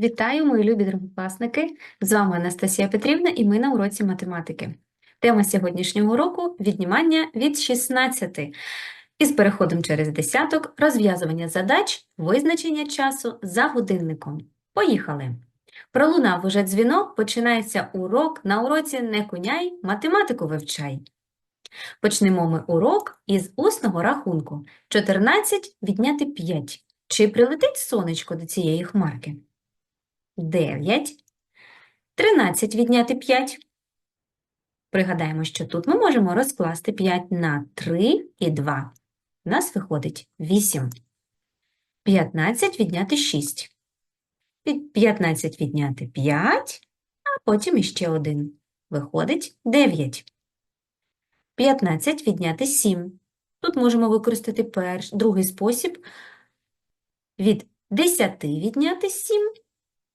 Вітаю, мої любі другокласники! З вами Анастасія Петрівна і ми на уроці математики. Тема сьогоднішнього уроку – віднімання від 16. Із переходом через десяток, розв'язування задач, визначення часу за годинником. Поїхали! Пролунав уже дзвінок, починається урок. На уроці не куняй, математику вивчай. Почнемо ми урок із усного рахунку. 14 відняти 5. Чи прилетить сонечко до цієї хмарки? 9. 13 відняти 5. Пригадаємо, що тут ми можемо розкласти 5 на 3 і 2. У нас виходить 8. 15 відняти 6. 15 відняти 5, а потім іще 1. Виходить 9. 15 відняти 7. Тут можемо використати перш, другий спосіб. Від 10 відняти 7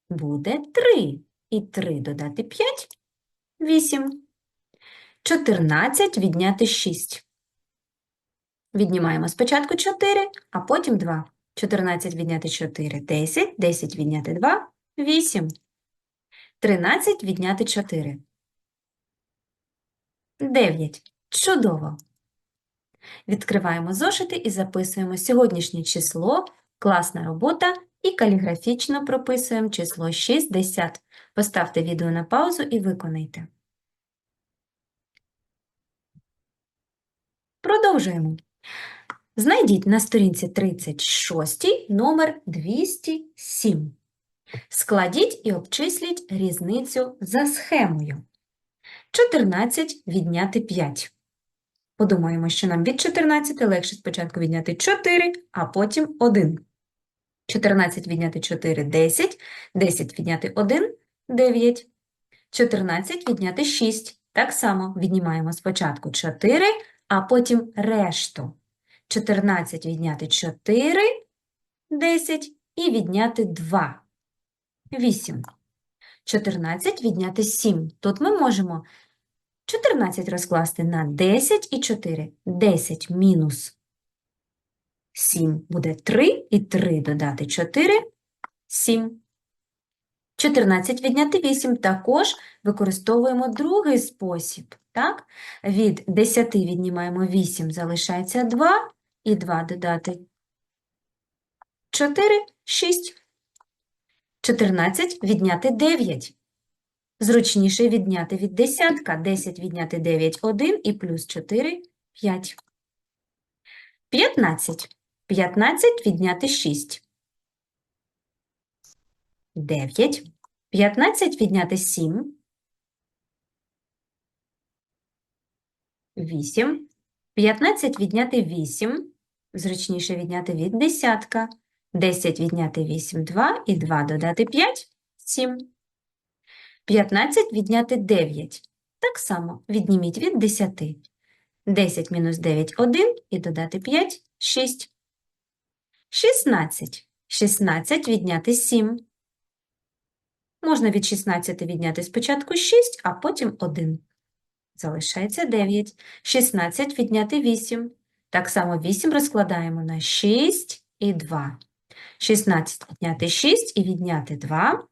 буде 3. І 3 додати 5 – 8. 14 відняти 6. Віднімаємо спочатку 4, а потім 2. 14 відняти 4 – 10. 10 відняти 2 – 8. 13 відняти 4 – 9. Чудово! Відкриваємо зошити і записуємо сьогоднішнє число, класна робота і каліграфічно прописуємо число 60. Поставте відео на паузу і виконайте. Продовжуємо. Знайдіть на сторінці 36 номер 207. Складіть і обчисліть різницю за схемою. 14 відняти 5. Подумаємо, що нам від 14 легше спочатку відняти 4, а потім 1. 14 відняти 4 – 10, 10 відняти 1 – 9, 14 відняти 6. Так само віднімаємо спочатку 4, а потім решту. 14 відняти 4 – 10 і відняти 2 – 8. 14 відняти 7. Тут ми можемо 14 розкласти на 10 і 4. 10 мінус 7 буде 3, і 3 додати 4 – 7. 14 відняти 8 також використовуємо другий спосіб. Так? Від 10 віднімаємо 8, залишається 2, і 2 додати 4 – 6. 14 відняти 9. Зручніше відняти від десятка. 10 відняти 9 – 1 і плюс 4 – 5. 15. 15 відняти 6. 9. 15 відняти 7. 8. 15 відняти 8. Зручніше відняти від десятка. 10 відняти 8 – 2 і 2 додати 5 – 7. 15 відняти 9. Так само відніміть від 10. 10 мінус 9 – 1 і додати 5 – 6. 16. 16 відняти 7. Можна від 16 відняти спочатку 6, а потім 1. Залишається 9. 16 відняти 8. Так само 8 розкладаємо на 6 і 2. 16 відняти 6 і відняти 2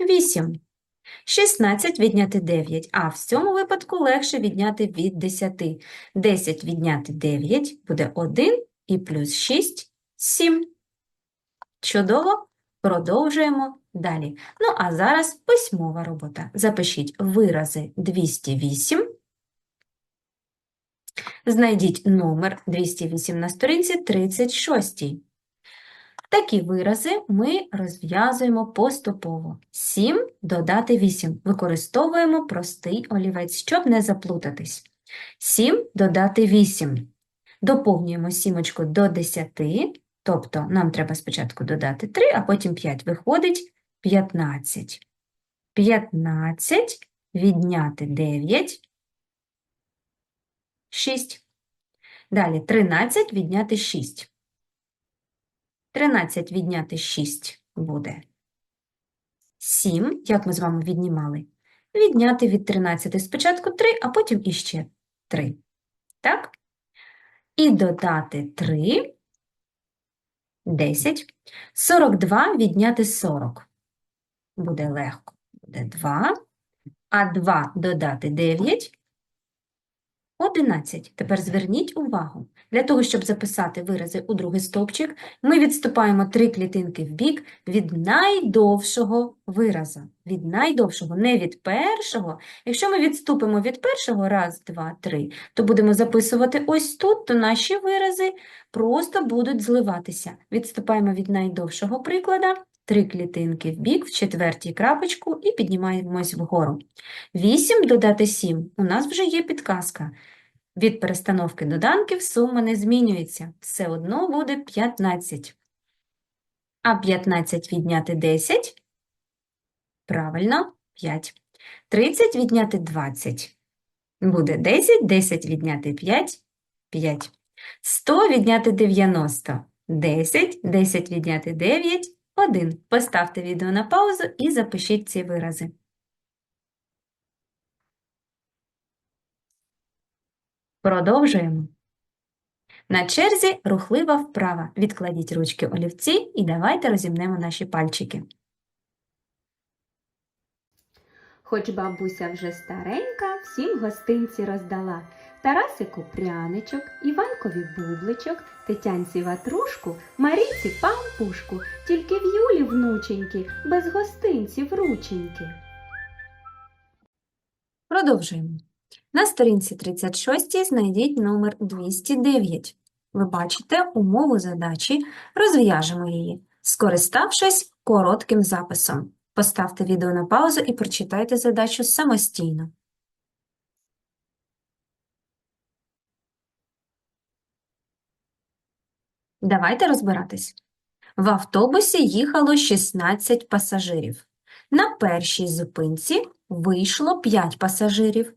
– 8. 16 відняти 9, а в цьому випадку легше відняти від 10. 10 відняти 9 буде 1 і плюс 6 – 7. Чудово! Продовжуємо далі. Ну, а зараз письмова робота. Запишіть вирази 208. Знайдіть номер 208 на сторінці 36. Такі вирази ми розв'язуємо поступово. 7 додати 8. Використовуємо простий олівець, щоб не заплутатись. 7 додати 8. Доповнюємо сімочку до 10, тобто нам треба спочатку додати 3, а потім 5. Виходить 15. 15 відняти 9 – 6. Далі 13 відняти 6. 13 відняти 6 буде 7, як ми з вами віднімали. Відняти від 13 спочатку 3, а потім іще 3. Так? І додати 3 – 10. 42 відняти 40. Буде легко. Буде 2. А 2 додати 9 – 11. Тепер зверніть увагу. Для того, щоб записати вирази у другий стовпчик, ми відступаємо три клітинки в бік від найдовшого виразу. Від найдовшого, не від першого. Якщо ми відступимо від першого, раз, два, три, то будемо записувати ось тут, то наші вирази просто будуть зливатися. Відступаємо від найдовшого приклада, три клітинки в бік, в четвертій крапочку і піднімаємось вгору. 8 додати 7 у нас вже є підказка. Від перестановки доданків сума не змінюється. Все одно буде 15. А 15 відняти 10? Правильно, 5. 30 відняти 20. Буде 10, 10 відняти 5 – 5. 100 відняти 90 – 10, 10 відняти 9 – 1. Поставте відео на паузу і запишіть ці вирази. Продовжуємо. На черзі рухлива вправа. Відкладіть ручки олівці і давайте розімнемо наші пальчики. Хоч бабуся вже старенька, всім гостинці роздала. Тарасику пряничок, Іванкові бубличок, Тетянці ватрушку, Маріці пампушку, тільки в Юлі внученьки, без гостинців рученьки. Продовжуємо. На сторінці 36 знайдіть номер 209. Ви бачите умову задачі, розв'яжемо її, скориставшись коротким записом. Поставте відео на паузу і прочитайте задачу самостійно. Давайте розбиратись. В автобусі їхало 16 пасажирів. На першій зупинці вийшло 5 пасажирів,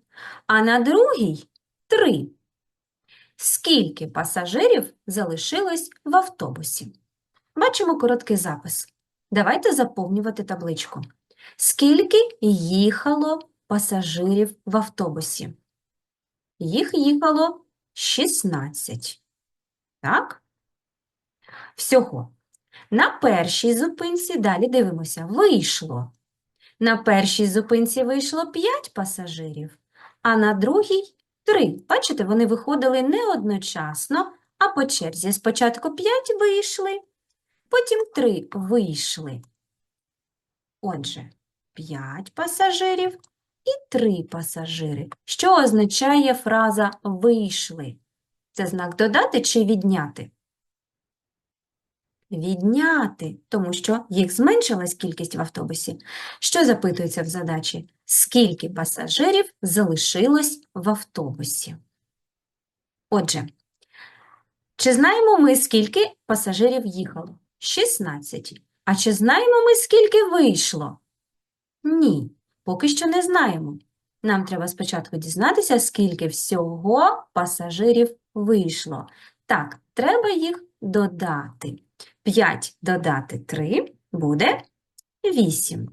а на другій – 3. Скільки пасажирів залишилось в автобусі? Бачимо короткий запис. Давайте заповнювати табличку. Скільки їхало пасажирів в автобусі? Їх їхало 16. Так? Всього. На першій зупинці, далі дивимося, вийшло. На першій зупинці вийшло 5 пасажирів, а на другій 3. Бачите, вони виходили не одночасно, а по черзі. Спочатку 5 вийшли, потім 3 вийшли. Отже, 5 пасажирів і 3 пасажири. Що означає фраза «вийшли»? Це знак додати чи відняти? Відняти, тому що їх зменшилась кількість в автобусі. Що запитується в задачі? Скільки пасажирів залишилось в автобусі? Отже, чи знаємо ми, скільки пасажирів їхало? 16. А чи знаємо ми, скільки вийшло? Ні, поки що не знаємо. Нам треба спочатку дізнатися, скільки всього пасажирів вийшло. Так, треба їх додати. 5 додати 3 буде 8.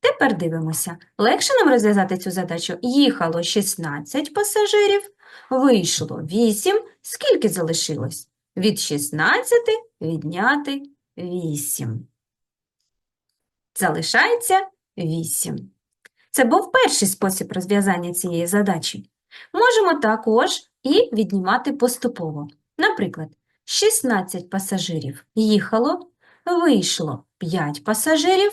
Тепер дивимося. Легше нам розв'язати цю задачу. Їхало 16 пасажирів, вийшло 8. Скільки залишилось? Від 16 відняти 8. Залишається 8. Це був перший спосіб розв'язання цієї задачі. Можемо також і віднімати поступово. Наприклад, 16 пасажирів їхало, вийшло 5 пасажирів,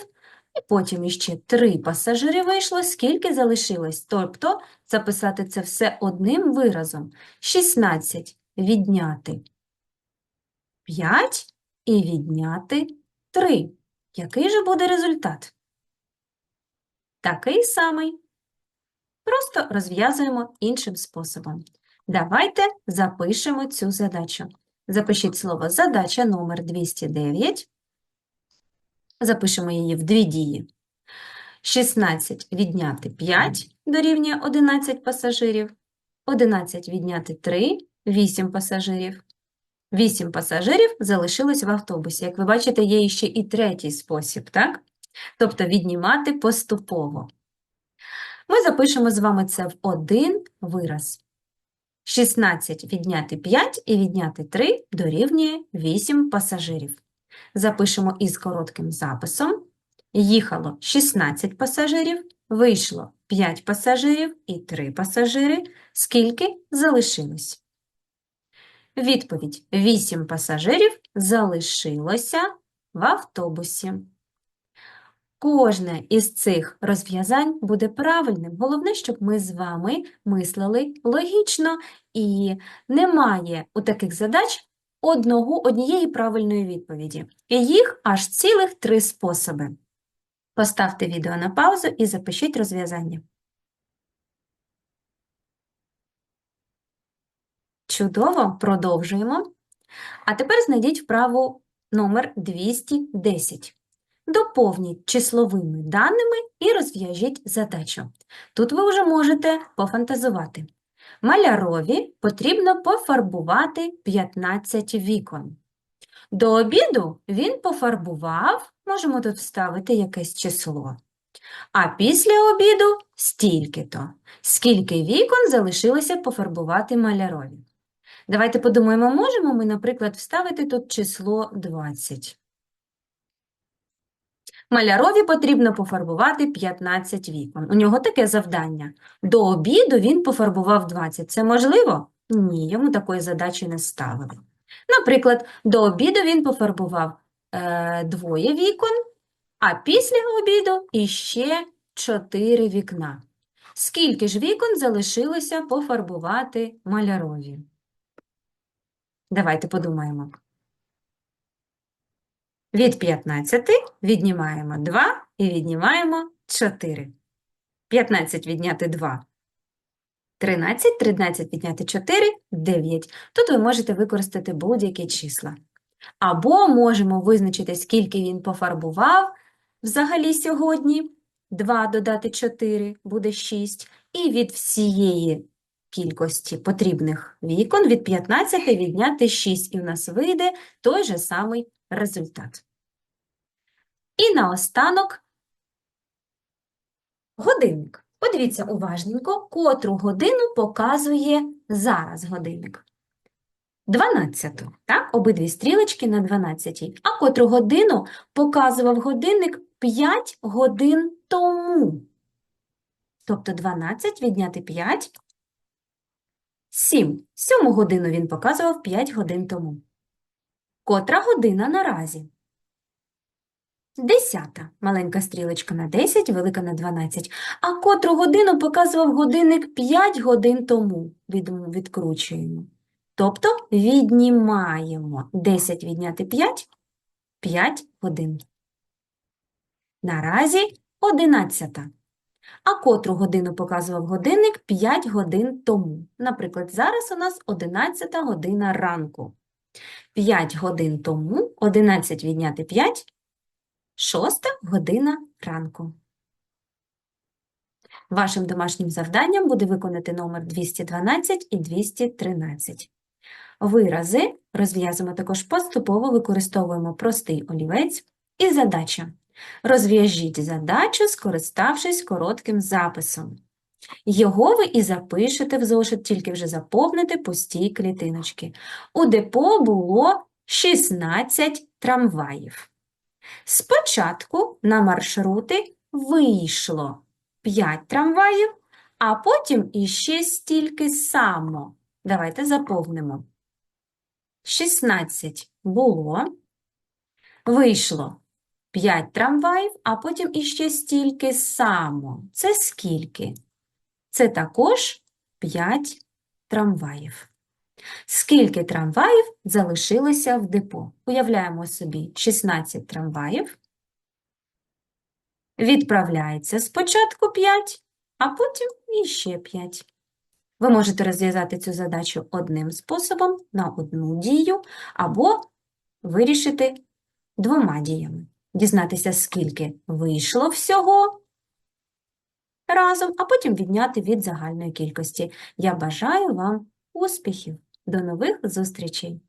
і потім іще 3 пасажири вийшло, скільки залишилось. Тобто записати це все одним виразом. 16 відняти 5 і відняти 3. Який же буде результат? Такий самий. Просто розв'язуємо іншим способом. Давайте запишемо цю задачу. Запишіть слово задача номер 209. Запишемо її в дві дії. 16 відняти 5 дорівнює 11 пасажирів. 11 відняти 3 – 8 пасажирів. 8 пасажирів залишилось в автобусі. Як ви бачите, є ще і третій спосіб, так? Тобто віднімати поступово. Ми запишемо з вами це в один вираз. 16 відняти 5 і відняти 3 дорівнює 8 пасажирів. Запишемо із коротким записом. Їхало 16 пасажирів, вийшло 5 пасажирів і 3 пасажири. Скільки залишилось? Відповідь: 8 пасажирів залишилося в автобусі. Кожне із цих розв'язань буде правильним. Головне, щоб ми з вами мислили логічно і немає у таких задач одного, однієї правильної відповіді. І їх аж цілих три способи. Поставте відео на паузу і запишіть розв'язання. Чудово, продовжуємо. А тепер знайдіть вправу номер 210. Доповніть числовими даними і розв'яжіть задачу. Тут ви вже можете пофантазувати. Малярові потрібно пофарбувати 15 вікон. До обіду він пофарбував, можемо тут вставити якесь число. А після обіду стільки-то. Скільки вікон залишилося пофарбувати малярові? Давайте подумаємо, можемо ми, наприклад, вставити тут число 20. Малярові потрібно пофарбувати 15 вікон. У нього таке завдання. До обіду він пофарбував 20. Це можливо? Ні, йому такої задачі не ставили. Наприклад, до обіду він пофарбував е, двоє вікон, а після обіду іще 4 вікна. Скільки ж вікон залишилося пофарбувати малярові? Давайте подумаємо. Від 15 віднімаємо 2 і віднімаємо 4. 15 відняти 2. 13, 13 відняти 4 – 9. Тут ви можете використати будь-які числа. Або можемо визначити, скільки він пофарбував взагалі сьогодні. 2 додати 4 буде 6. І від всієї кількості потрібних вікон від 15 відняти 6. І в нас вийде той же самий результат. І наостанок годинник. Подивіться уважненько, котру годину показує зараз годинник. 12, так? Обидві стрілочки на 12. А котру годину показував годинник 5 годин тому. Тобто 12 відняти 5 – 7. Сьому годину він показував 5 годин тому. Котра година наразі? Десята. Маленька стрілочка на 10, велика на 12. А котру годину показував годинник 5 годин тому. Від, відкручуємо. Тобто віднімаємо 10 відняти 5 – 5 годин. Наразі 11. А котру годину показував годинник 5 годин тому. Наприклад, зараз у нас 11 година ранку. 5 годин тому 11 відняти 5 – 6 година ранку. Вашим домашнім завданням буде виконати номер 212 і 213. Вирази розв'язуємо також поступово, використовуємо простий олівець і задача. Розв'яжіть задачу, скориставшись коротким записом. Його ви і запишете в зошит, тільки вже заповните пусті клітиночки. У депо було 16 трамваїв. Спочатку на маршрути вийшло 5 трамваїв, а потім іще стільки само. Давайте заповнимо. 16 було, вийшло 5 трамваїв, а потім іще стільки само. Це скільки? Це також 5 трамваїв. Скільки трамваїв залишилося в депо? Уявляємо собі 16 трамваїв. Відправляється спочатку 5, а потім іще 5. Ви можете розв'язати цю задачу одним способом на одну дію або вирішити двома діями. Дізнатися, скільки вийшло всього разом, а потім відняти від загальної кількості. Я бажаю вам успіхів! До нових зустрічей!